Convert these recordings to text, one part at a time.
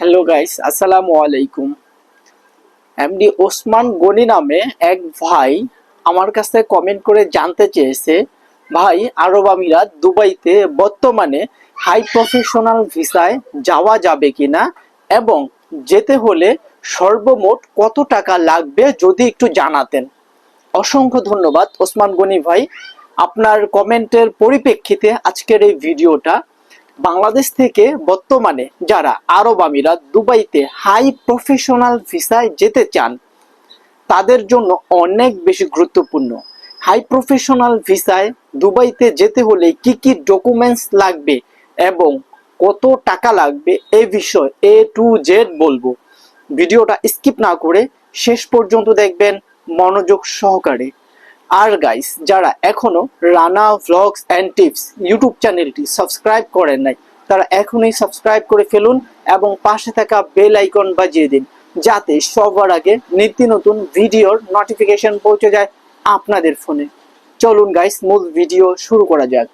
Hello guys আসসালামু আলাইকুম MD Osman Gani নামে এক ভাই আমার কাছে কমেন্ট করে জানতে চেয়েছে, ভাই, আরব আমিরাত দুবাইতে বর্তমানে হাই প্রফেশনাল ভিসায় যাওয়া যাবে কিনা এবং যেতে হলে সর্বমোট কত টাকা লাগবে যদি একটু জানাতেন? অসংখ্য ধন্যবাদ, ওসমান গনি ভাই। আপনার কমেন্টের পরিপ্রেক্ষিতে আজকের এই ভিডিওটা বাংলাদেশ থেকে বর্তমানে যারা আরব আমিরাত দুবাইতে হাই প্রফেশনাল ভিসায় যেতে চান, তাদের জন্য অনেক বেশি গুরুত্বপূর্ণ। হাই প্রফেশনাল ভিসায় দুবাইতে যেতে হলে কি কি ডকুমেন্টস লাগবে এবং কত টাকা লাগবে এ বিষয় এ টু জেড বলব। ভিডিওটা স্কিপ না করে শেষ পর্যন্ত দেখবেন মনোযোগ সহকারে। আর গাইস যারা এখনও Rana vlogs and tips YouTube চ্যানেলটি সাবস্ক্রাইব করেন নাই, তারা এখনই সাবস্ক্রাইব করে ফেলুন এবং পাশে থাকা বেল আইকন বাজিয়ে দিন, যাতে সবার আগে নিত্য নতুন ভিডিওর নোটিফিকেশন পৌঁছে যায় আপনাদের ফোনে চলুন গাইস মূল ভিডিও শুরু করা যাক।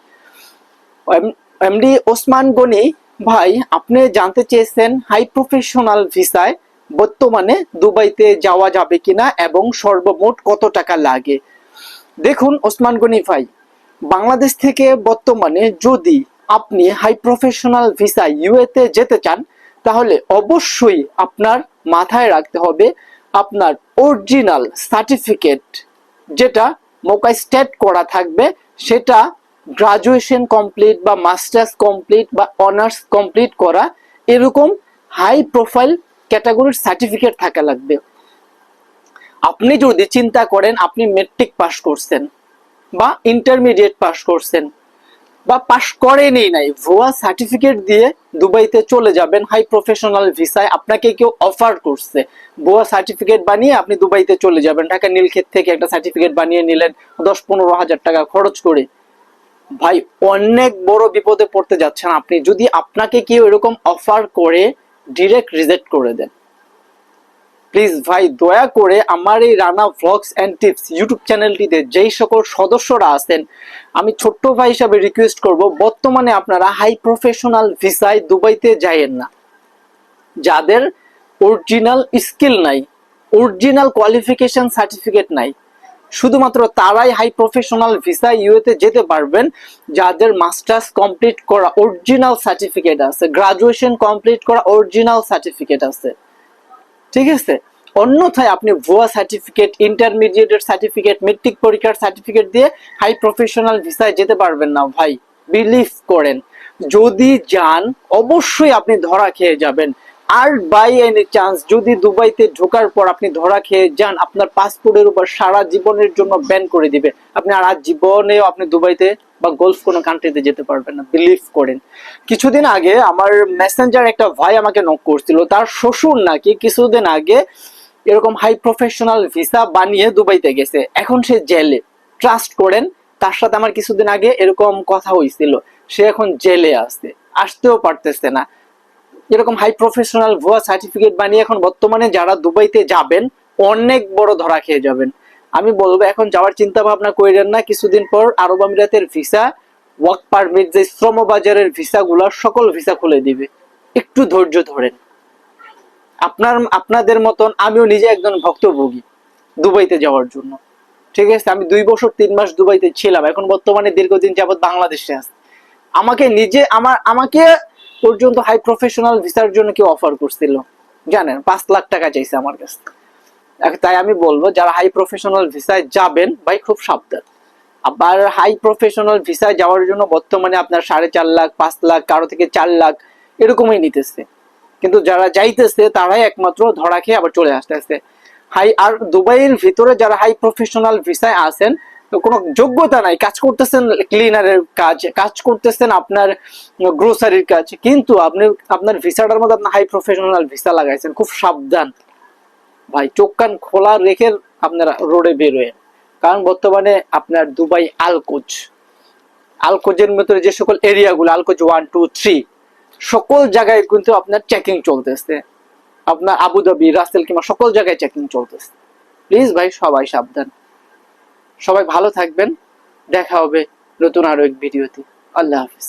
এমডি ওসমান গনি ভাই, আপনি জানতে চেয়েছেন হাই প্রফেশনাল ভিসায় বর্তমানে দুবাইতে যাওয়া যাবে কিনা এবং সর্বমোট কত টাকা লাগে? দেখুন ওসমান গনি ভাই, বাংলাদেশ থেকে বর্তমানে যদি আপনি হাই প্রফেশনাল ভিসা ইউএতে যেতে চান, তাহলে অবশ্যই আপনার মাথায় রাখতে হবে আপনার অরিজিনাল সার্টিফিকেট যেটা মোকাই স্টেট করা থাকবে, সেটা গ্রাজুয়েশন কমপ্লিট বা মাস্টার্স কমপ্লিট বা অনার্স কমপ্লিট করা, এরকম হাই প্রোফাইল ক্যাটাগরির সার্টিফিকেট থাকা লাগবে। আপনি যদি চিন্তা করেন, আপনি মেট্রিক পাস করছেন বা ইন্টারমিডিয়েট পাস করছেন বা পাস করেনি নাই, ভুয়া সার্টিফিকেট দিয়ে দুবাইতে চলে যাবেন হাই প্রফেশনাল ভিসায় আপনাকে কেউ অফার করছে। ভুয়া সার্টিফিকেট বানিয়ে আপনি দুবাইতে চলে যাবেন ঢাকা নীলক্ষেত থেকে একটা সার্টিফিকেট বানিয়ে নিলেন দশ পনেরো হাজার টাকা খরচ করে। ভাই, অনেক বড় বিপদে পড়তে যাচ্ছেন আপনি। যদি আপনাকে কেউ এরকম অফার করে ডিরেক্ট রিজেক্ট করে দেন। প্লিজ ভাই দয়া করে আমার এই Rana vlogs and tips YouTube চ্যানেলটিতে যেই সকল সদস্যরা আছেন, আমি ছোট্ট ভাই হিসাবে রিকোয়েস্ট করব, বর্তমানে আপনারা হাই প্রফেশনাল ভিসায় দুবাইতে যাইয়েন না। যাদের অরিজিনাল স্কিল নাই অরিজিনাল কোয়ালিফিকেশন সার্টিফিকেট নাই, শুধুমাত্র তারাই হাই প্রফেশনাল ভিসা ইউএতে যেতে পারবেন, যাদের মাস্টার্স কমপ্লিট করা অরিজিনাল সার্টিফিকেট আছে গ্রাজুয়েশন কমপ্লিট করা অরিজিনাল সার্টিফিকেট আছে। ঠিক আছে? অন্যথায় আপনি ভুয়া সার্টিফিকেট ইন্টারমিডিয়েটের সার্টিফিকেট মেট্রিক পরীক্ষার সার্টিফিকেট দিয়ে হাই প্রফেশনাল ভিসায় যেতে পারবেন না ভাই। বিলিভ করেন। যদি যান, অবশ্যই আপনি ধরা খেয়ে যাবেন। আর বাই এনি চান্স যদি দুবাইতে ঢোকার পর আপনি ধরা খেয়ে যান, আপনার পাসপোর্টের উপর সারা জীবনের জন্য ব্যান করে দিবে। আপনি আর আজ জীবনেও আপনি দুবাইতে বা গলফ কোনো কান্ট্রিতে যেতে পারবেন না বিলিভ করেন। কিছুদিন আগে আমার মেসেঞ্জার একটা ভাই আমাকে নক করছিল, তার শ্বশুর নাকি কিছুদিন আগে এরকম হাই প্রফেশনাল ভিসা বানিয়ে দুবাইতে গেছে। এখন সে জেলে। ট্রাস্ট করেন, তার সাথে আমার কিছুদিন আগে এরকম কথা হয়েছিল সে এখন জেলে আছে, আসতেও পারতেছে না। এরকম হাই প্রফেশনাল ভুয়া সার্টিফিকেট বানিয়ে এখন বর্তমানে যারা দুবাইতে যাবেন, অনেক বড় ধরা খেয়ে যাবেন। আমি বলব, এখন যাওয়ার চিন্তা ভাবনা করেন না। কিছুদিন পর আরব আমিরাতের ভিসা ওয়ার্ক পারমিট যে শ্রম বাজারের ভিসা গুলা সকল ভিসা খুলে দিবে। একটু ধৈর্য ধরেন। আপনার, আপনাদের মতন আমিও নিজে একজন ভক্তভোগী দুবাইতে যাওয়ার জন্য। ঠিক আছে? আমি দুই বছর, তিন মাস দুবাইতে ছিলাম। এখন বর্তমানে দীর্ঘদিন যাবত বাংলাদেশে আছি। আমাকে নিজে, আমার, আমাকে পর্যন্ত হাই প্রফেশনাল ভিসার জন্য কেউ অফার করছিল। জানেন, পাঁচ লাখ টাকা চাইছে আমার কাছে। তাই আমি বলব, যারা হাই প্রফেশনাল ভিসায় যাবেন, ভাই, খুব সাবধান। আবার হাই প্রফেশনাল ভিসায় যাওয়ার জন্য বর্তমানে আপনার সাড়ে চার লাখ, পাঁচ লাখ, কারও থেকে চার লাখ, এরকমই নিতেছে। কিন্তু যারা যাইতেছে, তারাই একমাত্র ধরা খেয়ে আবার চলে আসতেছে। হাই আর দুবাইয়ের ভিতরে যারা হাই প্রফেশনাল ভিসায় আছেন কোনো যোগ্যতা নাই। কাজ করতেছেন ক্লিনারের কাজ কাজ করতেছেন আপনার গ্রোসারির কাজ। কিন্তু আপনি, আপনার ভিসাটার মধ্যে আপনার হাই প্রফেশনাল ভিসা লাগাইছেন, খুব সাবধান। ভাই, চোখ কান খোলা রেখে আপনারা রোডে বেরোয়েন কারণ বর্তমানে আপনার দুবাই আলকোচ। আলকোচের ভিতরে যে সকল এরিয়াগুলো আলকোচ ওয়ান টু থ্রি সকল জায়গায় কিন্তু আপনার চেকিং চলতেছে। আপনার আবুধাবি, রাসেল কিংবা সকল জায়গায় চেকিং চলতেছে। প্লিজ ভাই, সবাই সাবধান। সবাই ভালো থাকবেন। দেখা হবে নতুন আরও এক ভিডিওতে। আল্লাহ হাফিজ।